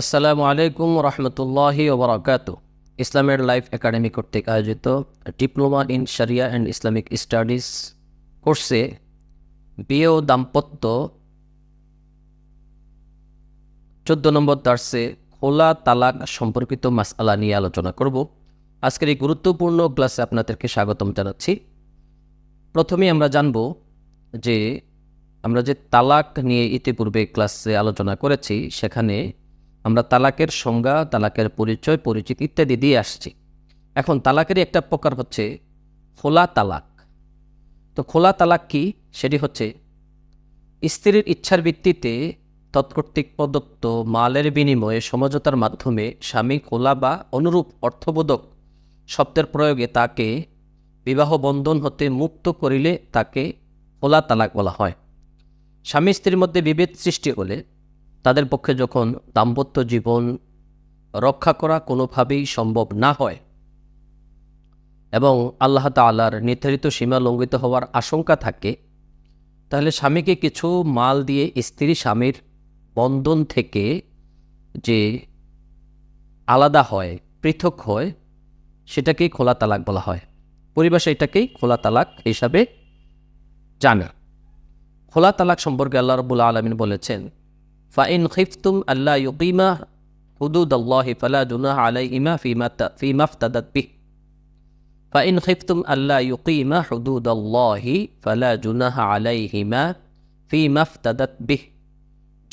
আসসালামু আলাইকুম রহমতুল্লাহি ওবরাকাত ইসলামের লাইফ একাডেমি কর্তৃক আয়োজিত diploma in sharia and Islamic studies কোর্সে বিয়ে ও দাম্পত্য চোদ্দ নম্বর দার্সে খোলা তালাক সম্পর্কিত মাসআলা নিয়ে আলোচনা করব। আজকের এই গুরুত্বপূর্ণ ক্লাসে আপনাদেরকে স্বাগতম জানাচ্ছি। প্রথমে আমরা জানব যে আমরা যে তালাক নিয়ে ইতিপূর্বে ক্লাসে আলোচনা করেছি, সেখানে আমরা তালাকের সংজ্ঞা, তালাকের পরিচয়, পরিচিতি ইত্যাদি দিয়ে আসছি। এখন তালাকেরই একটা প্রকার হচ্ছে খোলা তালাক। তো খোলা তালাক কি? সেটি হচ্ছে স্ত্রীর ইচ্ছার ভিত্তিতে তৎকর্তৃক প্রদত্ত মালের বিনিময়ে সমঝোতার মাধ্যমে স্বামী খোলা বা অনুরূপ অর্থবোধক শব্দের প্রয়োগে তাকে বিবাহ বন্ধন হতে মুক্ত করিলে তাকে খোলা তালাক বলা হয়। স্বামী স্ত্রীর মধ্যে বিভেদ সৃষ্টি হলে তাদের পক্ষে যখন দাম্পত্য জীবন রক্ষা করা কোনোভাবেই সম্ভব না হয় এবং আল্লাহ তালার নির্ধারিত সীমা লঙ্ঘিত হওয়ার আশঙ্কা থাকে, তাহলে স্বামীকে কিছু মাল দিয়ে স্ত্রী স্বামীর বন্ধন থেকে যে আলাদা হয়, পৃথক হয়, সেটাকেই খোলা তালাক বলা হয়। পরিভাষা এটাকেই খোলা তালাক হিসাবে জানা। খোলা তালাক সম্পর্কে আল্লাহ রবুল্লা আলমিন বলেছেন ফাইন খিফতুম আল্লাহ ইউকিমা হুদুদ আল্লাহ ফালা জুনাহ আলাইহিমা ফিমা ফিমা ফতাদাত বিহ ফাইন খিফতুম আল্লাহ ইউকিমা হুদুদ আল্লাহ ফালা জুনাহ আলাইহিমা ফিমা ফতাদাত বিহ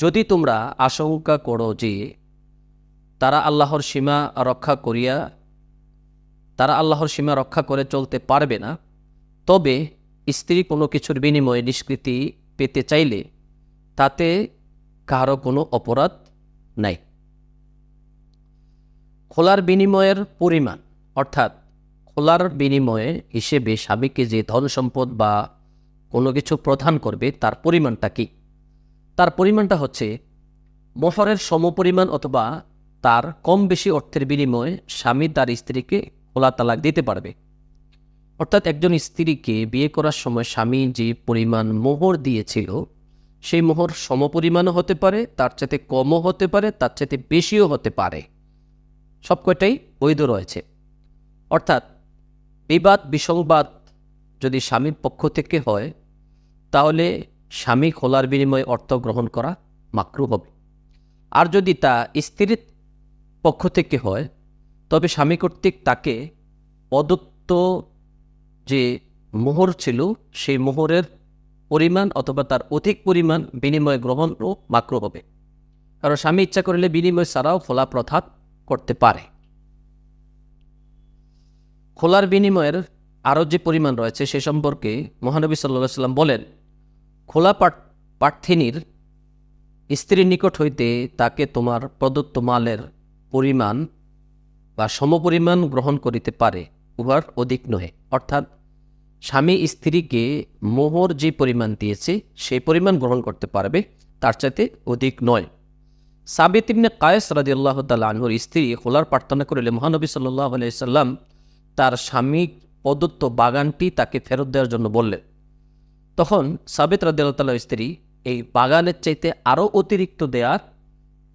যদি তোমরা আশঙ্কা করো যে তারা আল্লাহর সীমা রক্ষা করিয়া, তারা আল্লাহর সীমা রক্ষা করে চলতে পারবে না, তবে স্ত্রী কোনো কিছুর বিনিময়ে নিষ্কৃতি পেতে চাইলে তাতে কারও কোনো অপরাধ নাই। খোলার বিনিময়ের পরিমাণ, অর্থাৎ খোলার বিনিময়ে হিসেবে স্বামীকে যে ধন সম্পদ বা কোনো কিছু প্রদান করবে, তার পরিমাণটা কি? তার পরিমাণটা হচ্ছে মোহরের সমপরিমাণ অথবা তার কম বেশি অর্থের বিনিময়ে স্বামী তার স্ত্রীকে খোলা তালাক দিতে পারবে। অর্থাৎ একজন স্ত্রীকে বিয়ে করার সময় স্বামী যে পরিমাণ মোহর দিয়েছিল সেই মোহর সমপরিমাণও হতে পারে, তার চাইতে কমও হতে পারে, তার চাইতে বেশিও হতে পারে। সব কয়টাই বৈধ রয়েছে। অর্থাৎ বিবাদ, বিসংবাদ যদি স্বামীর পক্ষ থেকে হয়, তাহলে স্বামী খোলার বিনিময়ে অর্থ গ্রহণ করা মাকরু হবে। আর যদি তা স্ত্রীর পক্ষ থেকে হয়, তবে স্বামী কর্তৃক তাকে প্রদত্ত যে মোহর ছিল, সেই মোহরের পরিমাণ অথবা তার অধিক পরিমাণ বিনিময় গ্রহণ ও মাকরু হবে। কারণ স্বামী ইচ্ছা করলে বিনিময় ছাড়াও খোলা প্রথা করতে পারে। খোলার বিনিময়ের আরও যে পরিমাণ রয়েছে সে সম্পর্কে মহানবী সাল্লাহ সাল্লাম বলেন, খোলা প্রার্থিনীর স্ত্রীর নিকট হইতে তাকে তোমার প্রদত্ত মালের পরিমাণ বা সমপরিমাণ গ্রহণ করিতে পারে, উহার অধিক নহে। অর্থাৎ স্বামী স্ত্রীকে মোহর যে পরিমাণ দিয়েছে সেই পরিমাণ গ্রহণ করতে পারবে, তার চাইতে অধিক নয়। সাবিত ইবনে কায়েস রাজি আল্লাহ তালুর স্ত্রী খোলার প্রার্থনা করিলে মহানবী সাল্লাহ আলাইসাল্লাম তার স্বামী প্রদত্ত বাগানটি তাকে ফেরত দেওয়ার জন্য বললেন। তখন সাবিত রাজিয়াল্লাহ তাল্লাহ স্ত্রী এই বাগানের চাইতে আরও অতিরিক্ত দেওয়ার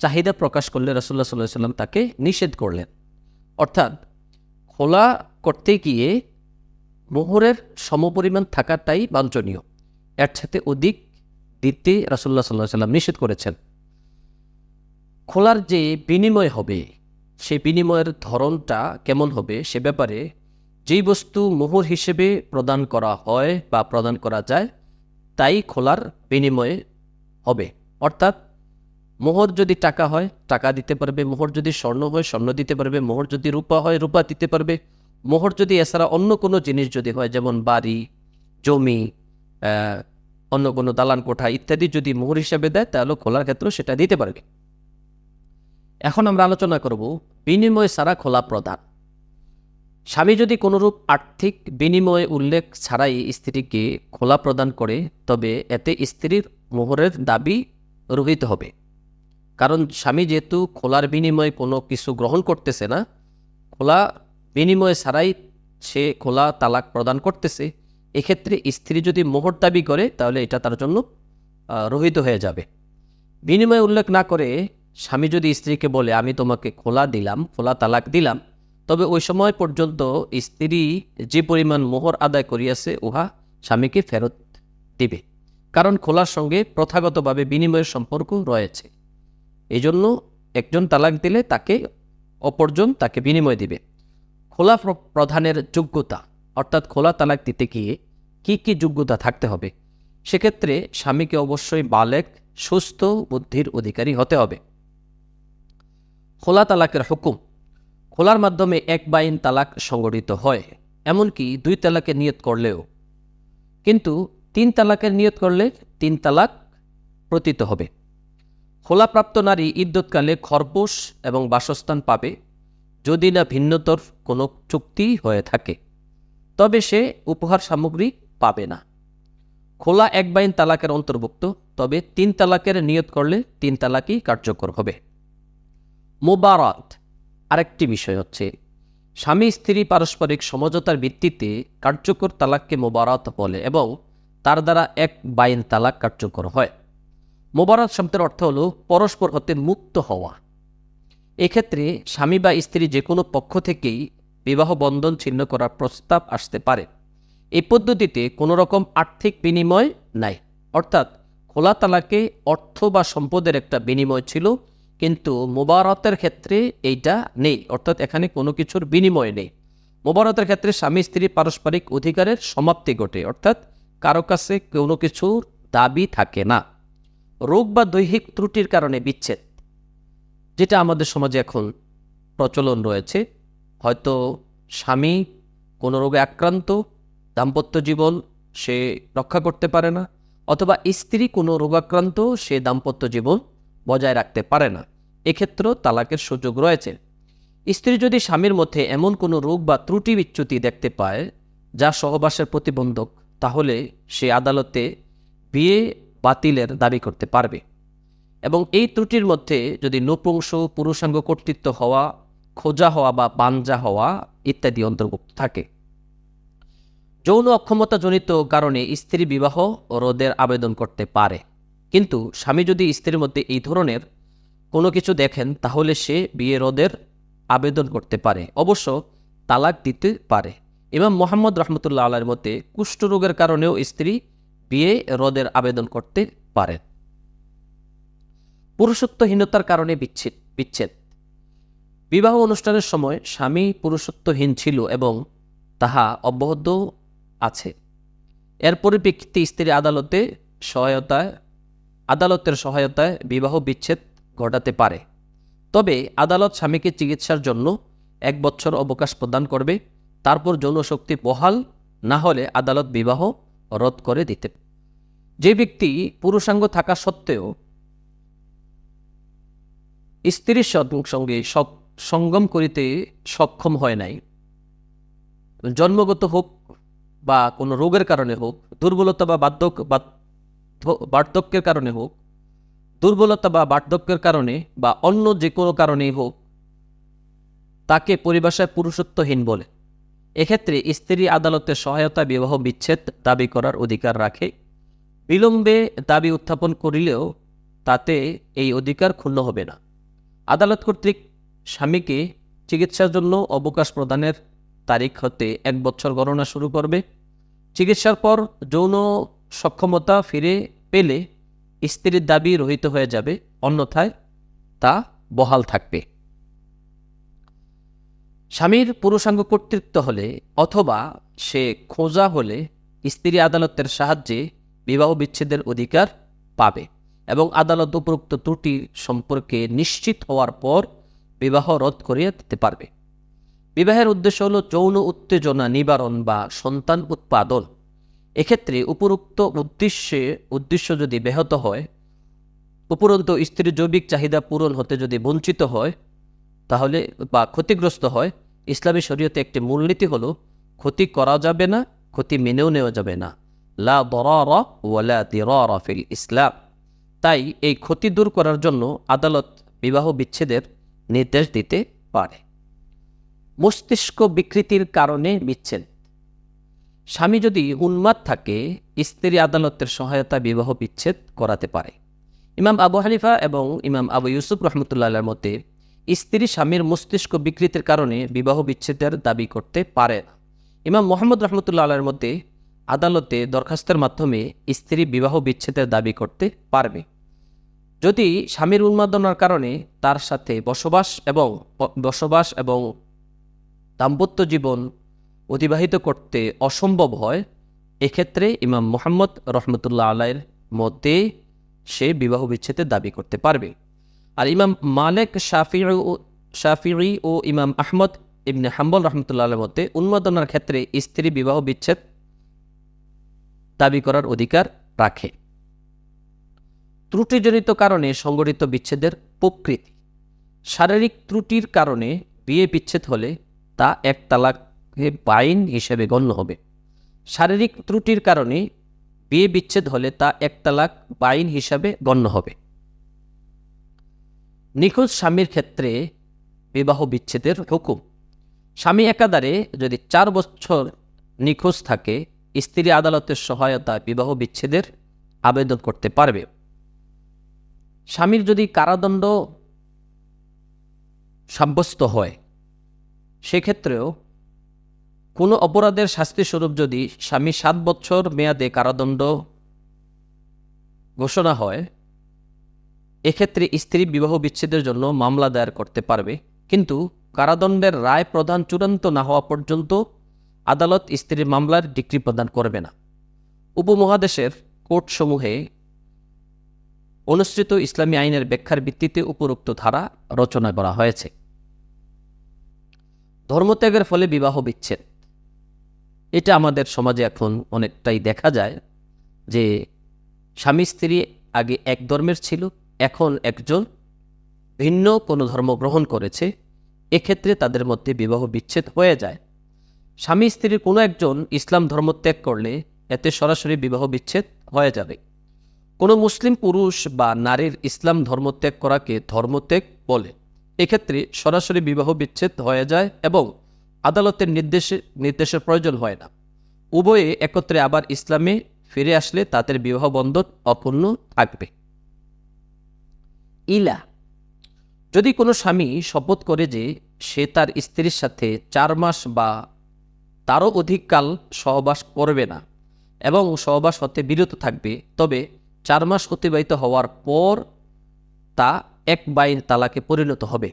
চাহিদা প্রকাশ করলে রসুল্লাহ সাল্লাহ সাল্লাম তাকে নিষেধ করলেন। অর্থাৎ খোলা করতে গিয়ে মোহরের সমপরিমাণ থাকাটাই বাঞ্ছনীয়। এর সাথে অধিক দিতে রাসুল্লাহ সাল্লাহ সাল্লাম নিষেধ করেছেন। খোলার যে বিনিময় হবে, সেই বিনিময়ের ধরনটা কেমন হবে সে ব্যাপারে যেই বস্তু মোহর হিসেবে প্রদান করা হয় বা প্রদান করা যায়, তাই খোলার বিনিময়ে হবে। অর্থাৎ মোহর যদি টাকা হয়, টাকা দিতে পারবে, মোহর যদি স্বর্ণ হয়, স্বর্ণ দিতে পারবে, মোহর যদি রূপা হয়, রূপা দিতে পারবে। মোহর যদি এছাড়া অন্য কোনো জিনিস যদি হয়, যেমন বাড়ি, জমি অন্য কোনো দালান কোঠা ইত্যাদি যদি মোহর হিসাবে দেয়, তাহলে খোলার ক্ষেত্রে সেটা দিতে পারবে। এখন আমরা আলোচনা করব বিনিময় ছাড়া খোলা প্রদান। স্বামী যদি কোনোরূপ আর্থিক বিনিময় উল্লেখ ছাড়াই স্ত্রীকে খোলা প্রদান করে, তবে এতে স্ত্রীর মোহরের দাবি রহিত হবে। কারণ স্বামী যেহেতু খোলার বিনিময়ে কোনো কিছু গ্রহণ করতেছে না, খোলা বিনিময় ছাড়াই সে খোলা তালাক প্রদান করতেছে, এক্ষেত্রে স্ত্রী যদি মোহর দাবি করে, তাহলে এটা তার জন্য রহিত হয়ে যাবে। বিনিময় উল্লেখ না করে স্বামী যদি স্ত্রীকে বলে, আমি তোমাকে খোলা দিলাম, খোলা তালাক দিলাম, তবে ওই সময় পর্যন্ত স্ত্রী যে পরিমাণ মোহর আদায় করিয়াছে, উহা স্বামীকে ফেরত দিবে। কারণ খোলার সঙ্গে প্রথাগতভাবে বিনিময়ের সম্পর্ক রয়েছে। এই জন্য একজন তালাক দিলে তাকে, অপরজন তাকে বিনিময় দিবে। খোলা প্রধানের যোগ্যতা, অর্থাৎ খোলা তালাক দিতে গিয়ে কি কি যোগ্যতা থাকতে হবে? সেক্ষেত্রে স্বামীকে অবশ্যই বালেক, সুস্থ, বুদ্ধির অধিকারী হতে হবে। খোলা তালাকের হুকুম, খোলার মাধ্যমে এক বাইন তালাক সংগঠিত হয়, এমনকি দুই তালাকের নিয়ত করলেও। কিন্তু তিন তালাকের নিয়ত করলে তিন তালাক প্রতীত হবে। খোলাপ্রাপ্ত নারী ইদ্যৎকালে খরপোশ এবং বাসস্থান পাবে যদি না ভিন্নতর কোনো চুক্তি হয়ে থাকে, তবে সে উপহার সামগ্রী পাবে না। খোলা এক বাইন তালাকের অন্তর্ভুক্ত, তবে তিন তালাকের নিয়ত করলে তিন তালাকই কার্যকর হবে। মোবারত আরেকটি বিষয় হচ্ছে, স্বামী স্ত্রী পারস্পরিক সমঝোতার ভিত্তিতে কার্যকর তালাককে মোবারত বলে এবং তার দ্বারা এক বাইন তালাক কার্যকর হয়। মোবারত শব্দের অর্থ হল পরস্পর হতে মুক্ত হওয়া। এক্ষেত্রে স্বামী বা স্ত্রী যে কোনো পক্ষ থেকেই বিবাহ বন্ধন ছিন্ন করার প্রস্তাব আসতে পারে। এই পদ্ধতিতে কোনো রকম আর্থিক বিনিময় নাই। অর্থাৎ খোলা তালাকে অর্থ বা সম্পদের একটা বিনিময় ছিল, কিন্তু মোবারতের ক্ষেত্রে এইটা নেই। অর্থাৎ এখানে কোনো কিছুর বিনিময় নেই। মোবারতের ক্ষেত্রে স্বামী, স্ত্রী পারস্পরিক অধিকারের সমাপ্তি ঘটে। অর্থাৎ কারও কাছে কোনো কিছুর দাবি থাকে না। রোগ বা দৈহিক ত্রুটির কারণে বিচ্ছেদ। যেটা আমাদের সমাজে এখন প্রচলন রয়েছে। হয়তো স্বামী কোনো রোগে আক্রান্ত, দাম্পত্য জীবন সে রক্ষা করতে পারে না, অথবা স্ত্রী কোনো রোগাক্রান্ত সে দাম্পত্য জীবন বজায় রাখতে পারে না। এক্ষেত্রেও তালাকের সুযোগ রয়েছে। স্ত্রী যদি স্বামীর মধ্যে এমন কোনো রোগ বা ত্রুটি বিচ্যুতি দেখতে পায়, যা সহবাসের প্রতিবন্ধক, তাহলে সে আদালতে বিয়ে বাতিলের দাবি করতে পারবে। এবং এই ত্রুটির মধ্যে যদি নপুংস, পুরুষাঙ্গ কর্তৃত্ব হওয়া, খোঁজা হওয়া বা বানজা হওয়া ইত্যাদি অন্তর্ভুক্ত থাকে। যৌন অক্ষমতাজনিত কারণে স্ত্রী বিবাহ রোধের আবেদন করতে পারে। কিন্তু স্বামী যদি স্ত্রীর মধ্যে এই ধরনের কোনো কিছু দেখেন, তাহলে সে বিয়ে রোধের আবেদন করতে পারে। অবশ্য তালাক দিতে পারে। ইমাম মোহাম্মদ রহমতুল্লাহ আল্লাহর মতে, কুষ্ঠরোগের কারণেও স্ত্রী বিয়ে রোধের আবেদন করতে পারেন। পুরুষত্বহীনতার কারণে বিচ্ছেদ বিচ্ছেদ। বিবাহ অনুষ্ঠানের সময় স্বামী পুরুষত্বহীন ছিল এবং তাহা অব্যাহত আছে। এর পরিপ্রেক্ষিতে স্ত্রী আদালতে সহায়তায় আদালতের সহায়তায় বিবাহ বিচ্ছেদ ঘটাতে পারে। তবে আদালত স্বামীকে চিকিৎসার জন্য এক বছর অবকাশ প্রদান করবে, তারপর যৌনশক্তি বহাল না হলে আদালত বিবাহ রদ করে দিতে। যে ব্যক্তি পুরুষাঙ্গ থাকা সত্ত্বেও স্ত্রীর সঙ্গে সঙ্গম করিতে সক্ষম হয় নাই। জন্মগত হোক বা কোনো রোগের কারণে হোক, দুর্বলতা বা বার্ধক্য বার্ধক্যের কারণে হোক, দুর্বলতা বা বার্ধক্যের কারণে বা অন্য যে কোনো কারণেই হোক, তাকে পরিভাষায় পুরুষত্বহীন বলে। এক্ষেত্রে স্ত্রী আদালতের সহায়তা, বিবাহ, বিচ্ছেদ দাবি করার অধিকার রাখে। বিলম্বে দাবি উত্থাপন করিলেও তাতে এই অধিকার ক্ষুণ্ণ হবে না। আদালত কর্তৃক স্বামীকে চিকিৎসার জন্য অবকাশ প্রদানের তারিখ হতে এক বছর গণনা শুরু করবে। চিকিৎসার পর যৌন সক্ষমতা ফিরে পেলে স্ত্রীর দাবি রহিত হয়ে যাবে, অন্যথায় তা বহাল থাকবে। স্বামীর পুরুষাঙ্গ কর্তৃত্ব হলে অথবা সে খোঁজা হলে স্ত্রী আদালতের সাহায্যে বিবাহ বিচ্ছেদের অধিকার পাবে। এবং আদালত উপরোক্ত ত্রুটি সম্পর্কে নিশ্চিত হওয়ার পর বিবাহ রদ করিয়ে দিতে পারবে। বিবাহের উদ্দেশ্য হল যৌন উত্তেজনা নিবারণ বা সন্তান উৎপাদন। এক্ষেত্রে উপরোক্ত উদ্দেশ্যে, উদ্দেশ্য যদি ব্যাহত হয় উপরন্ত স্ত্রীর জৈবিক চাহিদা পূরণ হতে যদি বঞ্চিত হয়, তাহলে বা ক্ষতিগ্রস্ত হয়, ইসলামী শরীয়তে একটি মূলনীতি হলো, ক্ষতি করা যাবে না, ক্ষতি মেনেও নেওয়া যাবে না। লা দরার ওয়ালা দিরার ফিল ইসলাম। তাই এই ক্ষতি দূর করার জন্য আদালত বিবাহ বিচ্ছেদের নির্দেশ দিতে পারে। মস্তিষ্ক বিকৃতির কারণে বিচ্ছেদ। স্বামী যদি উন্মাদ থাকে, স্ত্রী আদালতের সহায়তা বিবাহ বিচ্ছেদ করাতে পারে। ইমাম আবু হানিফা এবং ইমাম আবু ইউসুফ রহমতুল্লাহ মতে, স্ত্রী স্বামীর মস্তিষ্ক বিকৃতির কারণে বিবাহ বিচ্ছেদের দাবি করতে পারে না। ইমাম মোহাম্মদ রহমতুল্লাহ আল্লাহর মতে, আদালতে দরখাস্তের মাধ্যমে স্ত্রী বিবাহ বিচ্ছেদের দাবি করতে পারবে। যদি স্বামীর উন্মাদনার কারণে তার সাথে বসবাস এবং বসবাস এবং দাম্পত্য জীবন অতিবাহিত করতে অসম্ভব হয়, এক্ষেত্রে ইমাম মোহাম্মদ রহমতুল্লাহ আলাইয়ের মতে সে বিবাহ বিচ্ছেদের দাবি করতে পারবে। আর ইমাম মালেক, শাফি ও, শাফিঈ ও ইমাম আহমদ ইবনে হাম্বল রহমতুল্লাহ আলের মতে উন্মাদনার ক্ষেত্রে স্ত্রী বিবাহ বিচ্ছেদ দাবি করার অধিকার রাখে। ত্রুটিজনিত কারণে সংগঠিত বিচ্ছেদের প্রকৃতি। শারীরিক ত্রুটির কারণে বিয়ে বিচ্ছেদ হলে তা এক তালাকে বাইন হিসেবে গণ্য হবে। শারীরিক ত্রুটির কারণে বিয়ে বিচ্ছেদ হলে তা এক তালাক বাইন হিসাবে গণ্য হবে। নিখোঁজ স্বামীর ক্ষেত্রে বিবাহ বিচ্ছেদের হুকুম। স্বামী একাধারে যদি চার বছর নিখোঁজ থাকে, স্ত্রী আদালতের সহায়তা বিবাহ বিচ্ছেদের আবেদন করতে পারবে। স্বামীর যদি কারাদণ্ড সাব্যস্ত হয়, সেক্ষেত্রেও কোনো অপরাধের শাস্তিস্বরূপ যদি স্বামী সাত বছর মেয়াদে কারাদণ্ড ঘোষণা হয়, এক্ষেত্রে স্ত্রী বিবাহ বিচ্ছেদের জন্য মামলা দায়ের করতে পারবে। কিন্তু কারাদণ্ডের রায় প্রদান চূড়ান্ত না হওয়া পর্যন্ত আদালত স্ত্রীর মামলার ডিগ্রি প্রদান করবে না। উপমহাদেশের কোর্টসমূহে অনুসৃত ইসলামী আইনের ব্যাখ্যার ভিত্তিতে উপরোক্ত ধারা রচনা করা হয়েছে। ধর্মত্যাগের ফলে বিবাহ বিচ্ছেদ। এটা আমাদের সমাজে এখন অনেকটাই দেখা যায় যে স্বামী স্ত্রী আগে এক ধর্মের ছিল, এখন একজন ভিন্ন কোনো ধর্ম গ্রহণ করেছে, এক্ষেত্রে তাদের মধ্যে বিবাহ বিচ্ছেদ হয়ে যায়। স্বামী স্ত্রীর কোনো একজন ইসলাম ধর্ম ত্যাগ করলে এতে সরাসরি বিবাহ বিচ্ছেদ হয়ে যাবে। কোনো মুসলিম পুরুষ বা নারীর ইসলাম ধর্মত্যাগ করাকে ধর্মত্যাগ বলে। এক্ষেত্রে সরাসরি বিবাহ বিচ্ছেদ হয়ে যায় এবং আদালতের নির্দেশে নির্দেশের প্রয়োজন হয় না। উভয়ে একত্রে আবার ইসলামে ফিরে আসলে তাদের বিবাহ বন্ধন অপূর্ণ থাকবে। ইলা। যদি কোনো স্বামী শপথ করে যে সে তার স্ত্রীর সাথে চার মাস বা তারও অধিক কাল সহবাস করবে না এবং সহবাস হতে বিরত থাকবে, তবে চার মাস অতিবাহিত হওয়ার পর তা এক বাইন তালাকে পরিণত হবে।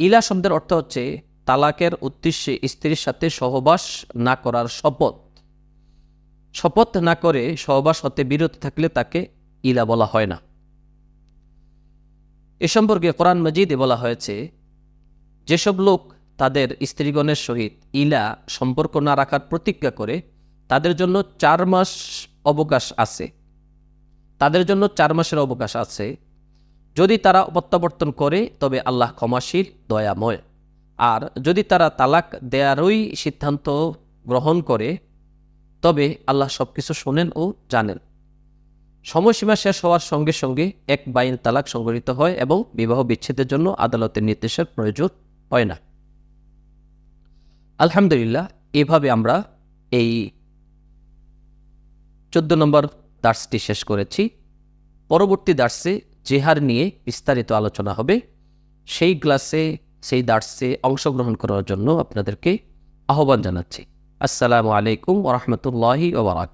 ইলা শব্দের অর্থ হচ্ছে তালাকের উদ্দেশ্যে স্ত্রীর সাথে সহবাস না করার শপথ। শপথ না করে সহবাস হতে বিরত থাকলে তাকে ইলা বলা হয় না। এ সম্পর্কে কোরআন মজিদে বলা হয়েছে, যেসব লোক তাদের স্ত্রীগণের সহিত ইলা সম্পর্ক না রাখার প্রতিজ্ঞা করে, তাদের জন্য চার মাস অবকাশ আছে। তাদের জন্য চার মাসের অবকাশ আছে। যদি তারা প্রত্যাবর্তন করে, তবে আল্লাহ ক্ষমাশীল, দয়াময়। আর যদি তারা তালাক দেয়ারই সিদ্ধান্ত গ্রহণ করে, তবে আল্লাহ সব কিছু শোনেন ও জানেন। সময়সীমা শেষ হওয়ার সঙ্গে সঙ্গে এক বাইন তালাক সংগঠিত হয় এবং বিবাহ বিচ্ছেদের জন্য আদালতের নির্দেশের প্রয়োজন হয় না। আলহামদুলিল্লাহ, এভাবে আমরা এই চোদ্দ নম্বর দার্সটি শেষ করেছি। পরবর্তী দার্সে জেহার নিয়ে বিস্তারিত আলোচনা হবে। সেই ক্লাসে, সেই দার্সে অংশগ্রহণ করার জন্য আপনাদেরকে আহ্বান জানাচ্ছি। আসসালামু আলাইকুম ওরহমতুল্লাহি ওবরাক